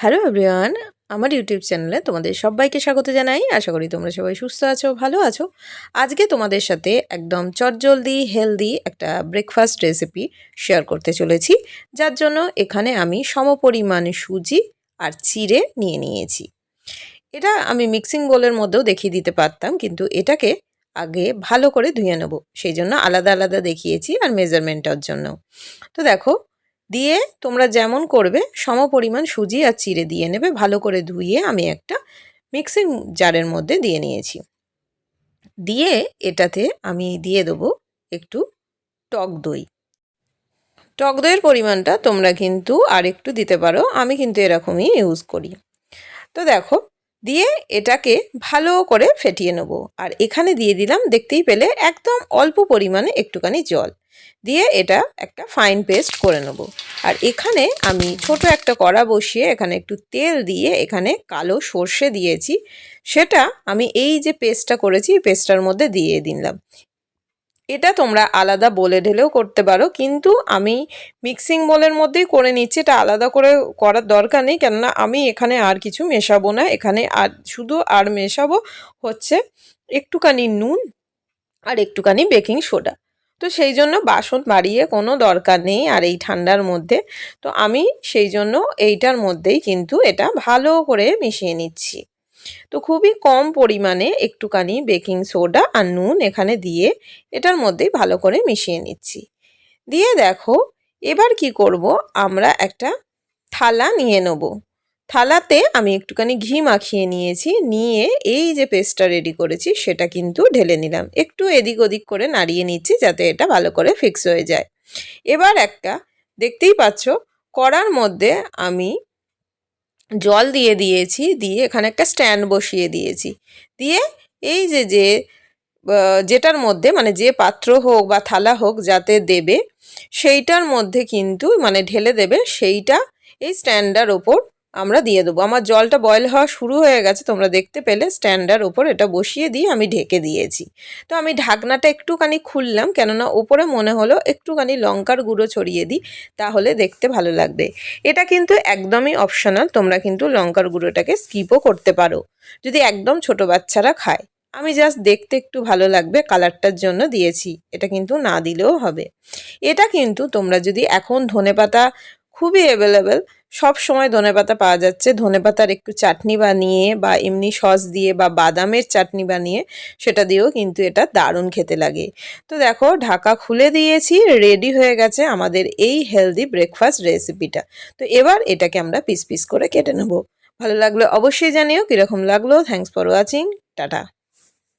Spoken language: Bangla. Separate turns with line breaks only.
হ্যালো এভরিওয়ান, আমার ইউটিউব চ্যানেলে তোমাদের সবাইকে স্বাগত জানাই। আশা করি তোমরা সবাই সুস্থ আছো, ভালো আছো। আজকে তোমাদের সাথে একদম চটজলদি হেলদি একটা ব্রেকফাস্ট রেসিপি শেয়ার করতে চলেছি। যার জন্য এখানে আমি সমপরিমাণ সুজি আর চিড়ে নিয়ে নিয়েছি। এটা আমি মিক্সিং বোলের মধ্যেও দেখিয়ে দিতে পারতাম, কিন্তু এটাকে আগে ভালো করে ধুয়ে নেব। সেই জন্য আলাদা আলাদা দেখিয়েছি আর মেজারমেন্টটার জন্য। তো দেখো দিয়ে তোমরা যেমন করবে সম পরিমাণ সুজি আর চিড়ে দিয়ে নেবে। ভালো করে ধুয়ে আমি একটা মিক্সিং জারের মধ্যে দিয়ে নিয়েছি। দিয়ে এটাতে আমি দিয়ে দেবো একটু টক দই। টক দইয়ের পরিমাণটা তোমরা কিন্তু আর একটু দিতে পারো, আমি কিন্তু এরকমই ইউজ করি। তো দেখো, দিয়ে এটাকে ভালো করে ফেটিয়ে নেব। আর এখানে দিয়ে দিলাম, দেখতেই পেলে একদম অল্প পরিমাণে একটুখানি জল। দিয়ে এটা একটা ফাইন পেস্ট করে নেব। আর এখানে আমি ছোট একটা কড়া বসিয়ে এখানে একটু তেল দিয়ে এখানে কালো সর্ষে দিয়েছি। সেটা আমি এই যে পেস্টটা করেছি পেস্টটার মধ্যে দিয়ে দিলাম। এটা তোমরা আলাদা বলে ঢেলেও করতে পারো, কিন্তু আমি মিক্সিং বলের মধ্যেই করে নিচ্ছি। এটা আলাদা করে করার দরকার নেই, কেননা আমি এখানে আর কিছু মেশাবো না। এখানে আর শুধু আর মেশাবো হচ্ছে একটুখানি নুন আর একটুখানি বেকিং সোডা তো সেই জন্য বাসন বাড়িয়ে কোনো দরকার নেই আর এই ঠান্ডার মধ্যে। তো আমি সেই জন্য এইটার মধ্যেই কিন্তু এটা ভালো করে মিশিয়ে নিচ্ছি। তো খুবই কম পরিমাণে একটুখানি বেকিং সোডা আর নুন এখানে দিয়ে এটার মধ্যেই ভালো করে মিশিয়ে নিচ্ছি। দিয়ে দেখো, এবার কি করব? আমরা একটা থালা নিয়ে নেব। থালাতে আমি একটুখানি ঘি মাখিয়ে নিয়েছি, নিয়ে এই যে পেস্টটা রেডি করেছি সেটা কিন্তু ঢেলে নিলাম। একটু এদিক ওদিক করে নাড়িয়ে নিচ্ছি যাতে এটা ভালো করে ফিক্স হয়ে যায়। এবার একটা, দেখতেই পাচ্ছ, কড়ার মধ্যে আমি জল দিয়ে দিয়েছি, দিয়ে এখানে একটা স্ট্যান্ড বসিয়ে দিয়েছি। দিয়ে এই যে যে যেটার মধ্যে মানে যে পাত্র হোক বা থালা হোক যাতে দেবে, সেইটার মধ্যে কিন্তু মানে ঢেলে দেবে, সেইটা এই স্ট্যান্ডার ওপর আমরা দিয়ে দেবো। আমার জলটা বয়েল হওয়া শুরু হয়ে গেছে, তোমরা দেখতে পেলে স্ট্যান্ডার ওপর এটা বসিয়ে দিয়ে আমি ঢেকে দিয়েছি। তো আমি ঢাকনাটা একটুখানি খুললাম, কেননা ওপরে মনে হলো একটুখানি লঙ্কার গুঁড়ো ছড়িয়ে দিই, তাহলে দেখতে ভালো লাগবে। এটা কিন্তু একদমই অপশনাল তোমরা কিন্তু লঙ্কার গুঁড়োটাকে স্কিপও করতে পারো, যদি একদম ছোট বাচ্চারা খায়। আমি জাস্ট দেখতে একটু ভালো লাগবে কালারটার জন্য দিয়েছি। এটা কিন্তু না দিলেও হবে। এটা কিন্তু তোমরা যদি এখন ধনে পাতা খুবই অ্যাভেলেবেল সব সময় ধনেপাতা পাওয়া যাচ্ছে। ধনেপাতার একটু চাটনি বানিয়ে বা এমনি সস দিয়ে বা বাদামের চাটনি বানিয়ে সেটা দিয়েও কিন্তু এটা দারুণ খেতে লাগে। তো দেখো, ঢাকা খুলে দিয়েছি রেডি হয়ে গেছে আমাদের এই হেলদি ব্রেকফাস্ট রেসিপিটা তো এবার এটাকে আমরা পিস পিস করে কেটে নেব। ভালো লাগল অবশ্যই জানিও কীরকম লাগল। Thanks for watching tata.